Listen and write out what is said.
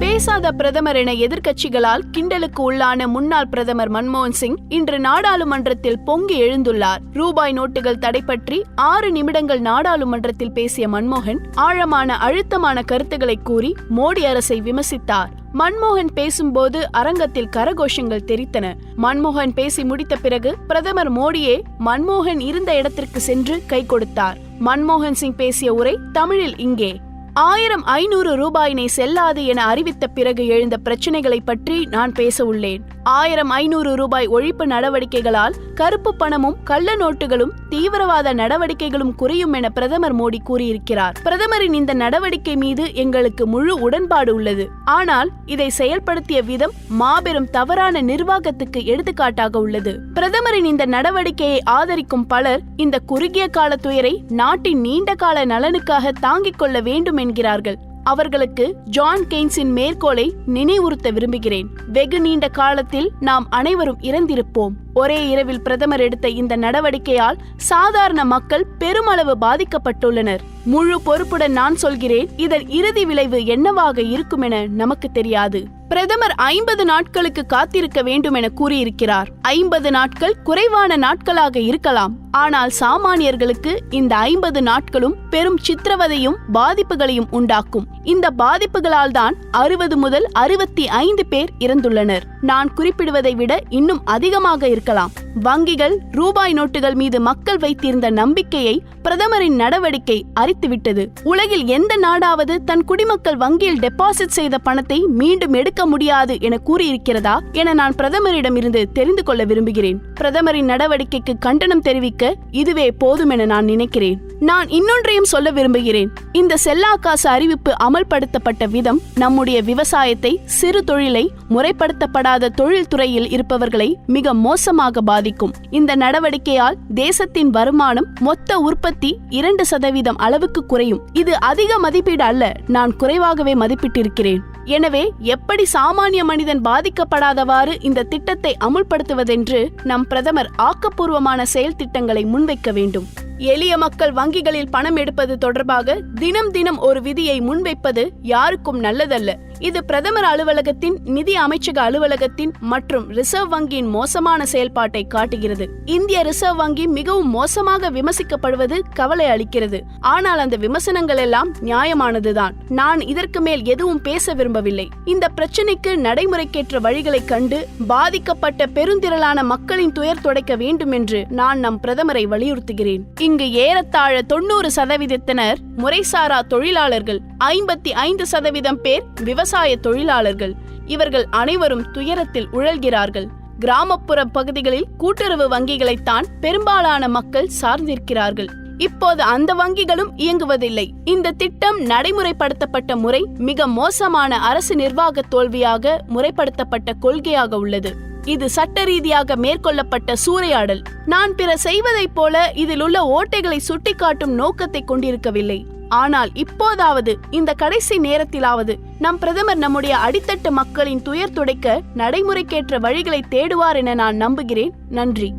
பேசாத பிரதமர் என எதிர்க்கட்சிகளால் கிண்டலுக்கு உள்ளான முன்னாள் பிரதமர் மன்மோகன் சிங் இன்று நாடாளுமன்றத்தில் பொங்கி எழுந்துள்ளார். ரூபாய் நோட்டுகள் தடை பற்றி ஆறு நிமிடங்கள் நாடாளுமன்றத்தில் பேசிய மன்மோகன் ஆழமான அழுத்தமான கருத்துக்களை கூறி மோடி அரசை விமர்சித்தார். மன்மோகன் பேசும்போது அரங்கத்தில் கரகோஷங்கள் தெரித்தன. மன்மோகன் பேசி முடித்த பிறகு பிரதமர் மோடியே மன்மோகன் இருந்த இடத்திற்கு சென்று கை கொடுத்தார். மன்மோகன் சிங் பேசிய உரை தமிழில் இங்கே. ஆயிரம் ஐநூறு ரூபாயினை செல்லாது என அறிவித்த பிறகு எழுந்த பிரச்சனைகளை பற்றி நான் பேச உள்ளேன். ஆயிரம் ஐநூறு ரூபாய் ஒழிப்பு நடவடிக்கைகளால் கருப்பு பணமும் கள்ள நோட்டுகளும் தீவிரவாத நடவடிக்கைகளும் குறையும் என பிரதமர் மோடி கூறியிருக்கிறார். பிரதமரின் இந்த நடவடிக்கை மீது எங்களுக்கு முழு உடன்பாடு உள்ளது. ஆனால் இதை செயல்படுத்திய விதம் மாபெரும் தவறான நிர்வாகத்துக்கு எடுத்துக்காட்டாக உள்ளது. பிரதமரின் இந்த நடவடிக்கையை ஆதரிக்கும் பலர் இந்த குறுகிய கால துயரை நாட்டின் நீண்ட கால நலனுக்காக தாங்கிக் கொள்ள வேண்டும் என்கிறார்கள். அவர்களுக்கு ஜான் கெய்ன்ஸின் மேற்கோளை நினைவுறுத்த விரும்புகிறேன். வெகு நீண்ட காலத்தில் நாம் அனைவரும் இறந்திருப்போம். ஒரே இரவில் பிரதமர் எடுத்த இந்த நடவடிக்கையால் சாதாரண மக்கள் பெருமளவு பாதிக்கப்பட்டுள்ளனர். முழு பொறுப்புடன் நான் சொல்கிறேன் இதன் இறுதி விளைவு என்னவாக இருக்கும் என நமக்கு தெரியாது. பிரதமர் ஐம்பது நாட்களுக்கு காத்திருக்க வேண்டும் என கூறியிருக்கிறார். ஐம்பது நாட்கள் குறைவான நாட்களாக இருக்கலாம். ஆனால் சாமானியர்களுக்கு இந்த ஐம்பது நாட்களும் பெரும் சித்திரவதையும் பாதிப்புகளையும் உண்டாக்கும். இந்த பாதிப்புகளால் தான் அறுபது முதல் அறுபத்தி ஐந்து பேர் இறந்துள்ளனர். நான் குறிப்பிடுவதை விட இன்னும் அதிகமாக இருக்கலாம். வங்கிகள் ரூபாய் நோட்டுகள் மீது மக்கள் வைத்திருந்த நம்பிக்கையை பிரதமரின் நடவடிக்கை அரித்துவிட்டது. உலகில் எந்த நாடாவது தன் குடிமக்கள் வங்கியில் டெபாசிட் செய்த பணத்தை மீண்டும் எடுக்க முடியாது என கூறியிருக்கிறதா என நான் பிரதமரிடம் இருந்து தெரிந்து கொள்ள விரும்புகிறேன். பிரதமரின் நடவடிக்கைக்கு கண்டனம் தெரிவிக்க இதுவே போதும் என நான் நினைக்கிறேன். நான் இன்னொன்றையும் சொல்ல விரும்புகிறேன். இந்த செல்லாக்காசு அறிவிப்பு அமல்படுத்தப்பட்ட விதம் நம்முடைய விவசாயத்தை சிறு தொழிலை முறைப்படுத்தப்படாத தொழில் துறையில் இருப்பவர்களை மிக மோசமாக பாதிக்கும். இந்த நடவடிக்கையால் தேசத்தின் வருமானம் மொத்த உற்பத்தி இரண்டு சதவீதம் அளவுக்கு குறையும். இது அதிக மதிப்பீடு அல்ல நான் குறைவாகவே மதிப்பிட்டிருக்கிறேன். எனவே எப்படி சாமானிய மனிதன் பாதிக்கப்படாதவாறு இந்த திட்டத்தை அமுல்படுத்துவதென்று நம் பிரதமர் ஆக்கப்பூர்வமான செயல் திட்டங்களை முன்வைக்க வேண்டும். எளிய மக்கள் வங்கிகளில் பணம் எடுப்பது தொடர்பாக தினம் தினம் ஒரு விதியை முன்வைப்பது யாருக்கும் நல்லதல்ல. இது பிரதமர் அலுவலகத்தின் நிதி அமைச்சக அலுவலகத்தின் மற்றும் ரிசர்வ் வங்கியின் மோசமான செயல்பாட்டை காட்டுகிறது. இந்திய ரிசர்வ் வங்கி மிகவும் மோசமாக விமர்சிக்கப்படுவது கவலை அளிக்கிறது. ஆனால் அந்த விமர்சனங்கள் எல்லாம் நியாயமானதுதான். நான் இதற்கு மேல் எதுவும் பேச விரும்பவில்லை. இந்த பிரச்சனைக்கு நடைமுறைக்கேற்ற வழிகளை கண்டு பாதிக்கப்பட்ட பெருந்திரளான மக்களின் துயர் துடைக்க வேண்டும் என்று நான் நம் பிரதமரை வலியுறுத்துகிறேன். இங்கு ஏறத்தாழ தொண்ணூறு சதவீதத்தினர் முறைசாரா தொழிலாளர்கள். ஐம்பத்தி ஐந்து சதவீதம் பேர் விவசாய தொழிலாளர்கள். இவர்கள் அனைவரும் துயரத்தில் உழல்கிறார்கள். கிராமப்புற பகுதிகளில் கூட்டுறவு வங்கிகளைத்தான் பெரும்பாலான மக்கள் சார்ந்திருக்கிறார்கள். இப்போது அந்த வங்கிகளும் இயங்குவதில்லை. இந்த திட்டம் நடைமுறைப்படுத்தப்பட்ட முறை மிக மோசமான அரசு நிர்வாக தோல்வியாக முறைப்படுத்தப்பட்ட கொள்கையாக உள்ளது. இது சட்ட ரீதியாக மேற்கொள்ளப்பட்ட சூறையாடல். நான் பிற செய்வதைப் போல இதில் உள்ள ஓட்டைகளை சுட்டிக்காட்டும் நோக்கத்தை கொண்டிருக்கவில்லை. ஆனால் இப்போதாவது இந்த கடைசி நேரத்திலாவது நம் பிரதமர் நம்முடைய அடித்தட்டு மக்களின் துயர் துடைக்க நடைமுறைக்கேற்ற வழிகளை தேடுவார் என நான் நம்புகிறேன். நன்றி.